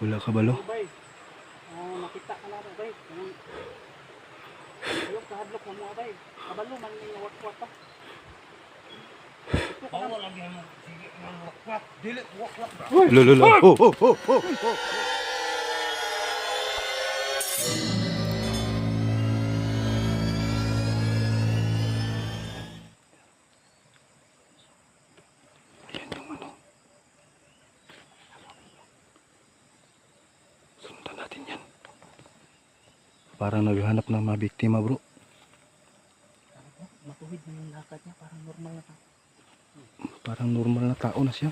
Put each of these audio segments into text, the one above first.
Wala ka balo? Bay, oh, nakita ka na rin, bay. Ayok, kahadlok mo mga bay. Kabalo, man yung nawat-wat pa. Ito ka na. lagi mo. Sige, ang wakwak. Dili, wakwak ba? Lo, lo, lo. Oh, oh, oh, oh, Parang naghahanap ng mga biktima bro. Matuwid na yung lakad niya, parang normal na tao. Parang normal na tao na siya.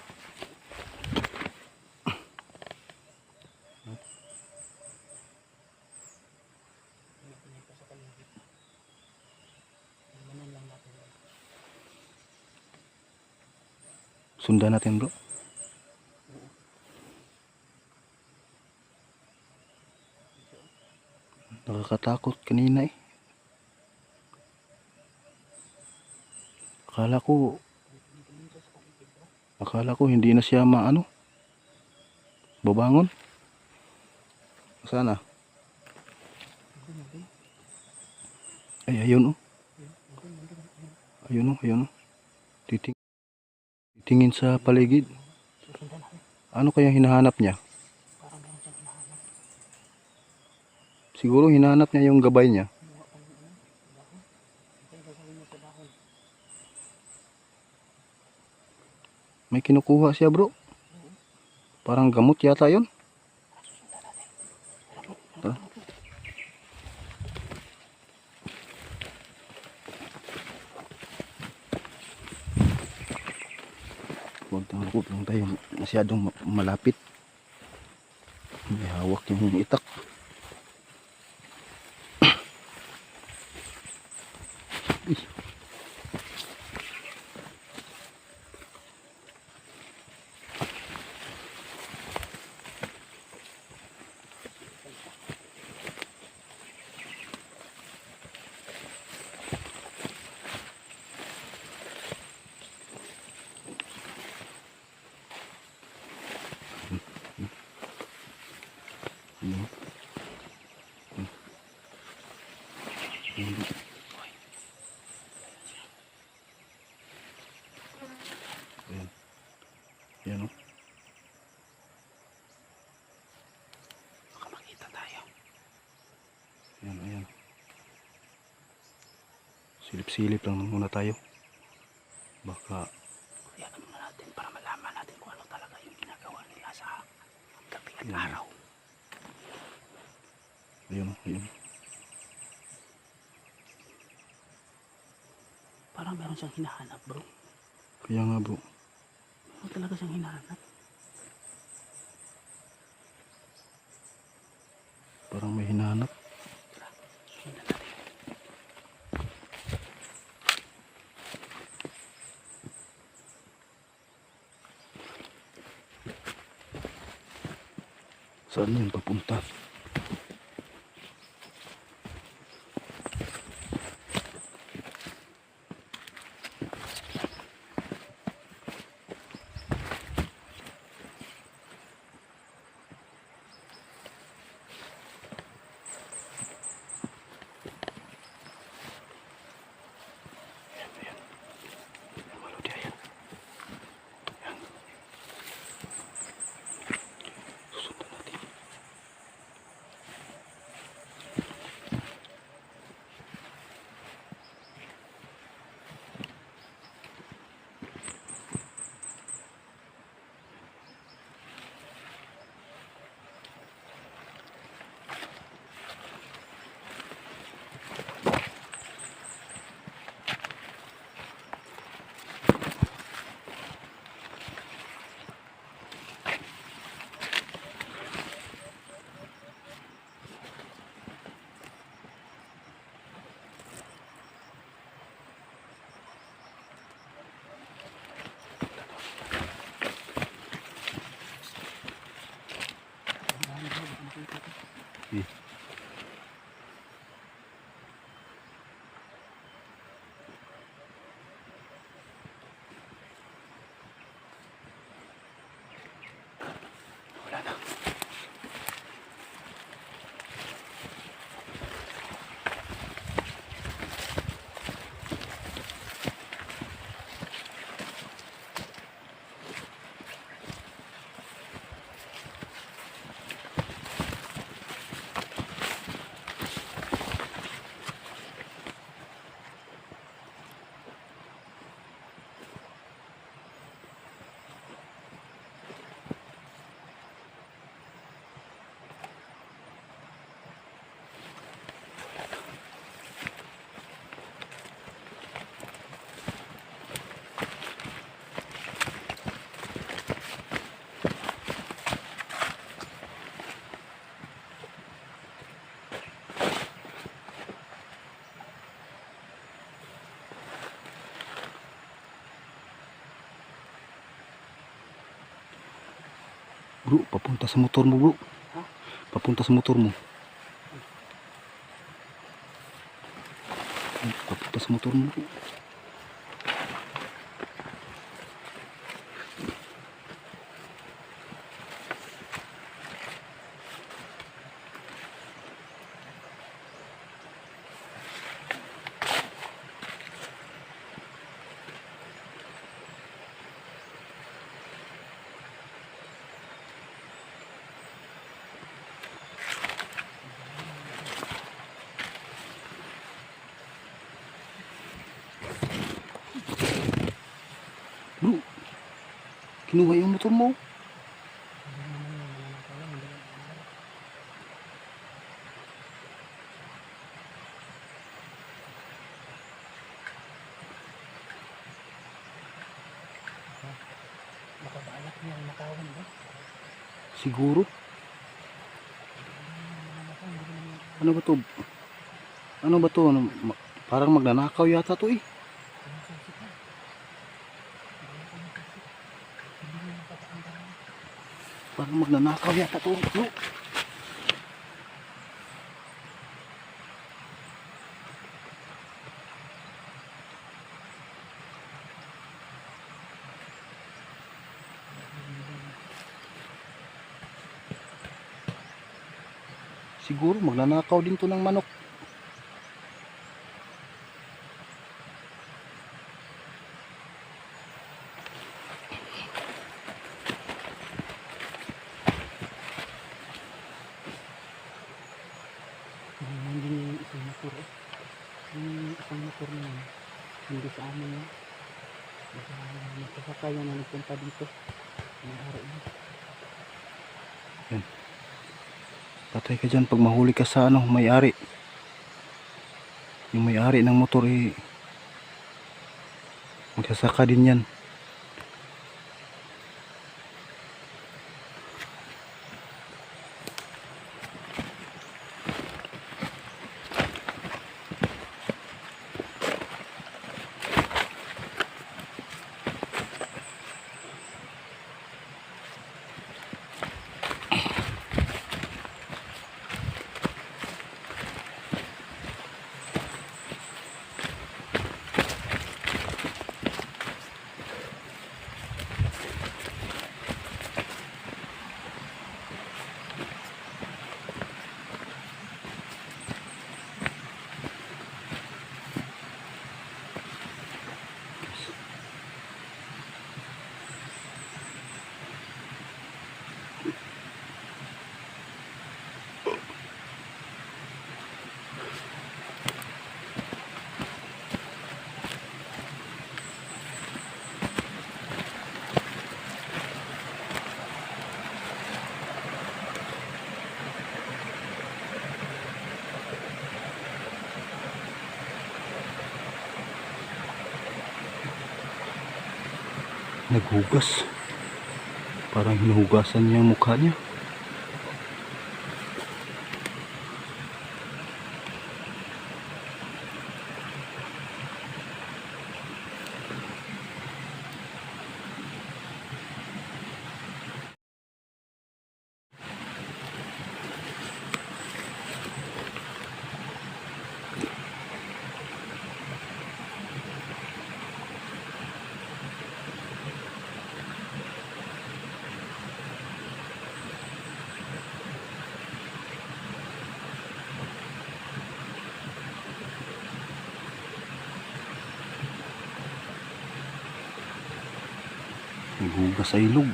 Sundan natin bro. Nakakatakot kanina eh. Akala ko Akala ko hindi na siya maano. Babangon. Sana. Ay ayun oh. Nandun, nandun. Ayun oh, ayun oh. Titing titingin sa paligid. Ano kaya hinahanap niya? Parang meron siyang hinahanap. Siguro hinahanap niya yung gabay niya. May kinukuha siya bro. Parang gamot yata yun. Tara. Huwag huwag lang tayo masyadong ma- malapit. May hawak yung itak. Uy. Ano? Hmm. Hindi. Ayan. Ayan o. Baka makita tayo. Ayan, ayan. Silip-silip lang muna tayo. Baka Kaya ano na natin para malaman natin kung ano talaga yung ginagawa nila sa gabi at Yan. araw. Ayun, ayun. Parang meron siyang hinahanap bro. Kaya nga bro. Meron talaga siyang hinahanap. Parang may hinahanap. Saan yun Bro, papunta sa motor mo bro. Ha? Papunta sa motor mo. Papunta sa motor mo bro. Bro, kinuha yung motor mo. Makabalak niya ang nakawan ba? Siguro. Ano ba to? Ano ba to? Ano, parang magnanakaw yata to eh. Parang magnanakaw yata to. Bro. Siguro magnanakaw din to ng manok. Hindi yung isang motor eh. Yung isang motor na yun, hindi sa amin yun. Baka Nagsasakay yan na nagpunta dito. May-ari yun. Patay ka dyan pag mahuli ka sa ano, may-ari. Yung may-ari ng motor eh. Magsasaka din yan. Naghugas. Parang hinuhugasan niya mukha niya. Naghugas sa ilog.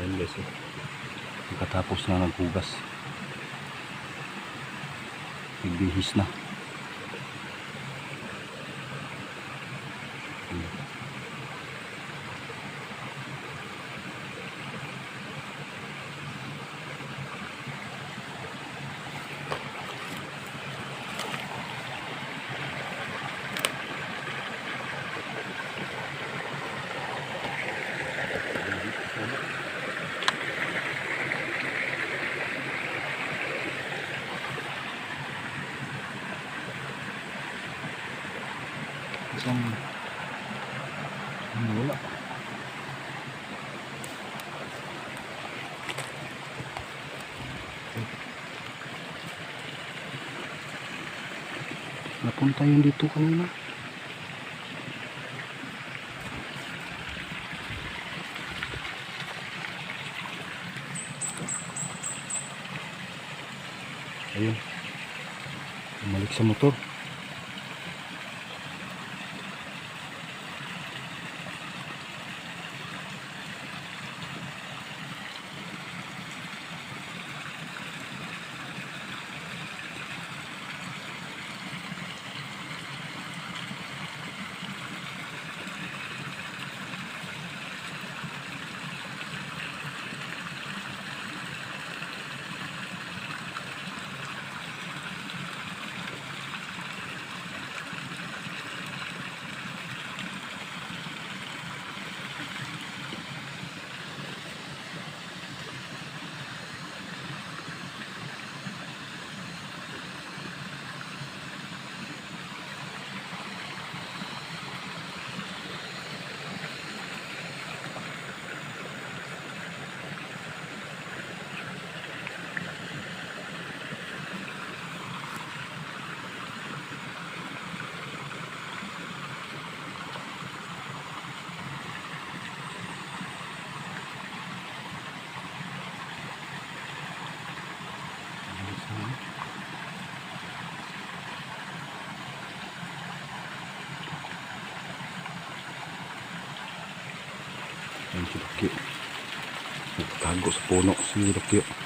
Ayan guys. Oh. Pagkatapos na naghugas. Nagbihis na. Napunta yun dito kanina. Ayun. Bumalik sa motor. Ayan si. Nagtago sa puno si Lucky.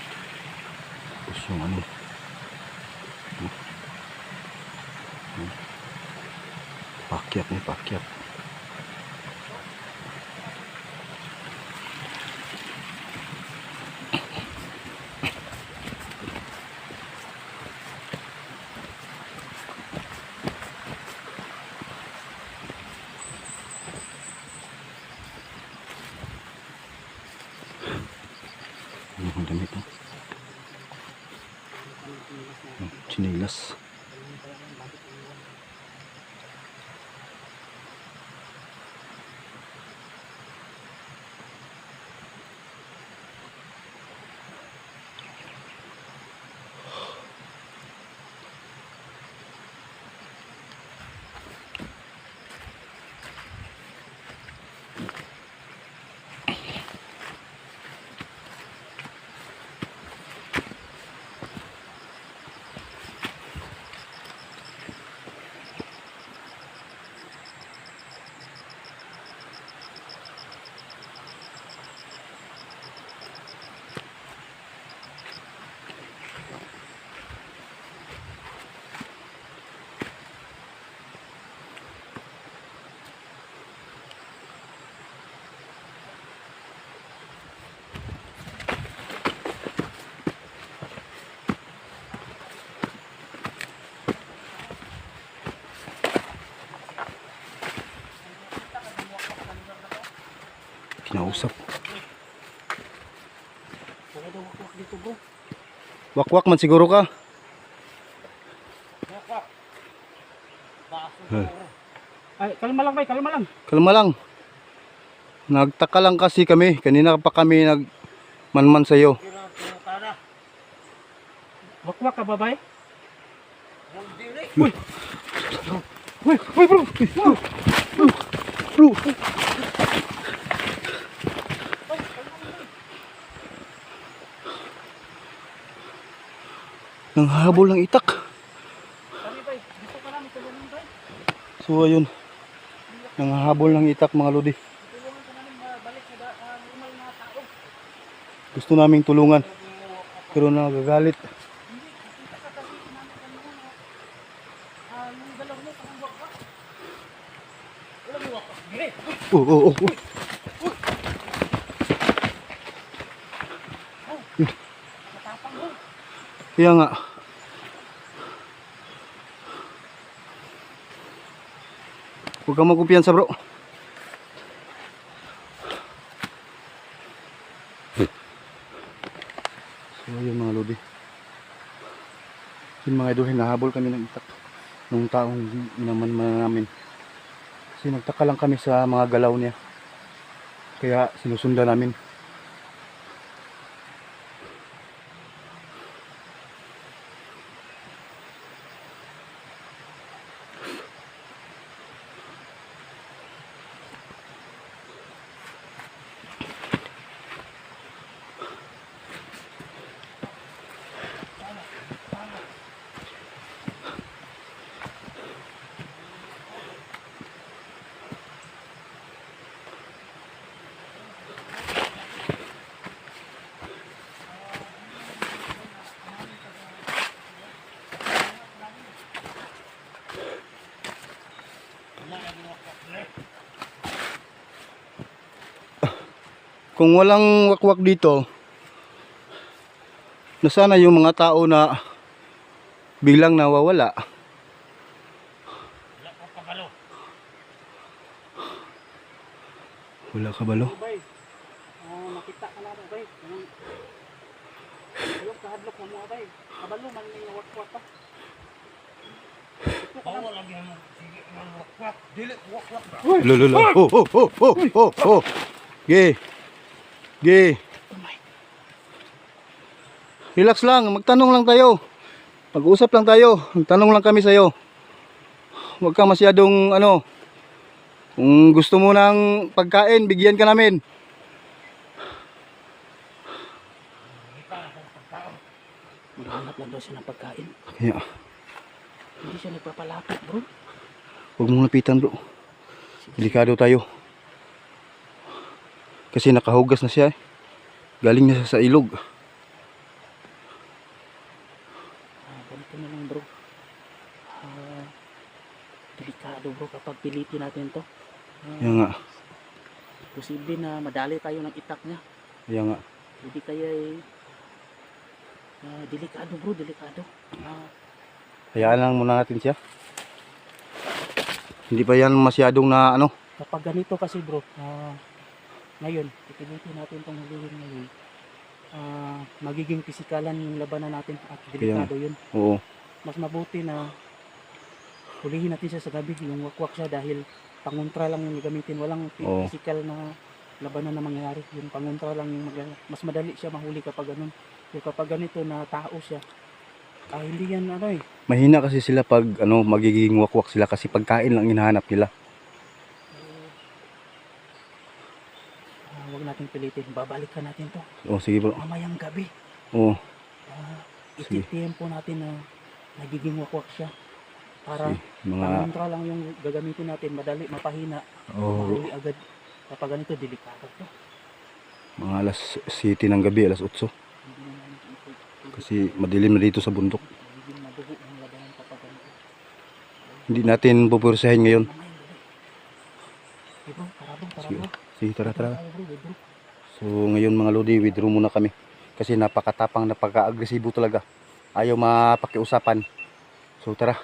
Yes. Kinausap. Wala daw wakwak dito bro. Wakwak man siguro ka. Eh. Ay, kalma lang bay, kalma lang. Kalma lang. Nagtaka lang kasi kami. Kanina pa kami nag manman sa iyo. Wakwak ka ba bay? Uy! Uy, uy bro! Bro. Nang habol ng itak. So ayun. Nang habol ng itak mga lodi. Gusto naming tulungan. Pero nagagalit. Oh, oh, oh. oh. Kaya nga. Huwag kang magkumpiyansa bro. So ayun mga lodi. Yun mga idol, hinahabol kami ng itak. Nung taong naman namin. Kasi nagtaka lang kami sa mga galaw niya. Kaya sinusundan namin. Kung walang wakwak dito, nasana yung mga tao na biglang nawawala. Wala ka balo? Bay, ah, nakita ka na ba, bay? Ayok, kahadlok na mo, bay. Kabalo, man may nawak-wak pa. Na. Bawa lagi mo. Sige wakwak. Dili wakwak ba? Lo lo lo. Oh oh oh oh oh oh. Ge. Ge. Relax lang, magtanong lang tayo. Pag-usap lang tayo. Magtanong lang kami sa iyo. Huwag ka masyadong ano. Kung gusto mo ng pagkain, bigyan ka namin. Maghanap lang daw siya ng pagkain. Kaya, Hindi siya nagpapalapit, bro. huwag mong lapitan, bro. Delikado tayo. Kasi nakahugas na siya eh. Galing na siya sa ilog. Ganito na lang, bro. Ah, delikado, bro, kapag pilitin natin to. Ah, Kaya nga, posible na madali tayo ng itak niya. kaya nga. Hindi kaya eh, ah, delikado, bro, delikado. Ah, Hayaan lang muna natin siya. Hindi pa yan masyadong na ano. kapag ganito kasi, bro, ah, ngayon, pipilitin natin itong hulihin ngayon. Ah, magiging pisikalan yung labanan natin at delikado yun. Oo. mas mabuti na hulihin natin siya sa gabi yung wakwak siya dahil pangontra lang yung gamitin walang pi- Oo. physical na labanan na mangyayari yung pangontra lang yung mag- mas madali siya mahuli kapag ganun yung kapag ganito na tao siya ah hindi yan ano eh Mahina kasi sila pag ano magiging wakwak sila kasi pagkain lang hinahanap nila. ah, wag natin babalikan natin to Oo, sige bro. mamayang gabi Oo. ah, Sige. ititiempo natin na nagiging wakwak siya para Sige. Mga pangontra lang yung gagamitin natin madali mapahina oh, mahuli agad kapag ganito delikado to mga alas 7 ng gabi, alas 8. Hindi na namin ito- Kasi madilim na dito sa bundok. Hindi natin pupursahin ngayon. Sige. Sige, tara, tara. So ngayon mga lodi, withdraw muna kami. Kasi napakatapang, napaka-agresibo talaga. Ayaw mapakiusapan. So tara,